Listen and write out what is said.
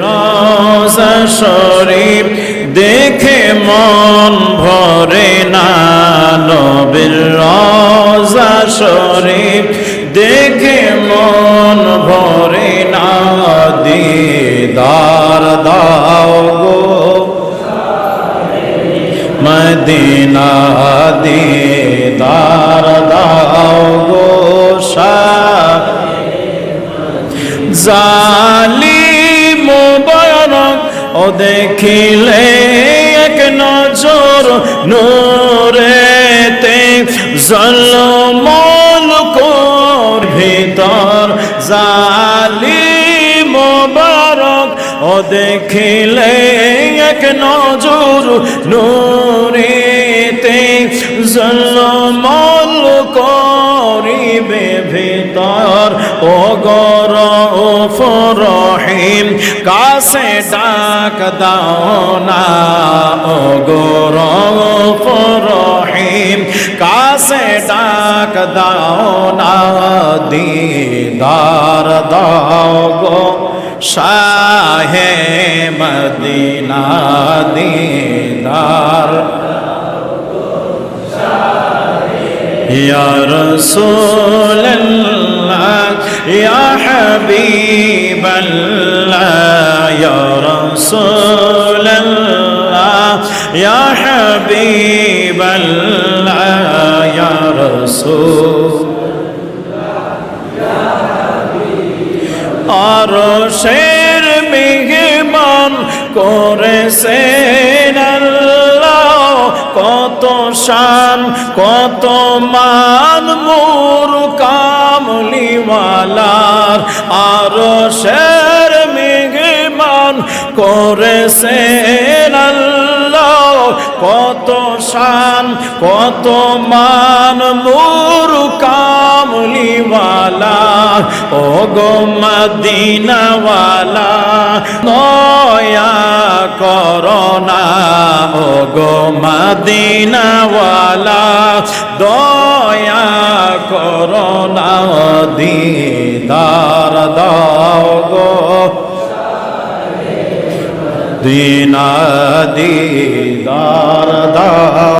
রোজা শরীফ, দেখে মন ভরে না। নবীর রোজা শরীফ, দেখে মন ভরে না। দিদার দাও গো। মদিনা দিদার দাও গো। শাহ ও দেখিলে এক নজর নূরেতে জলমল কোর ভিতর জালিম মুবারক। ও দেখিলে এক নজর নূরেতে জলমল করিবে ভিতর। ও গর রৌফ রহিম কাছে ডাক দাও না। ও গো রৌফ রহিম কাছে ডাক দাও না। দিদার দাও গো শাহে মদিনা, দিদার ইয়া রসুল্লাহ الله يا حبيب الله يا رسول الله يا حبيب الله يا رسول আর শের মেহমান করেছেন আল্লাহ কত শান, কত মান মোর কামলিওয়ালার আর শের মেহমান করেছেন আল্লাহ। কত শান, কত মান মোর কামলিওয়ালা ও গো মদিনাওয়ালা, নয়া মদিনাওয়ালা দয়া করোনা দিদার দাও গো। দিনা দিদার দাও।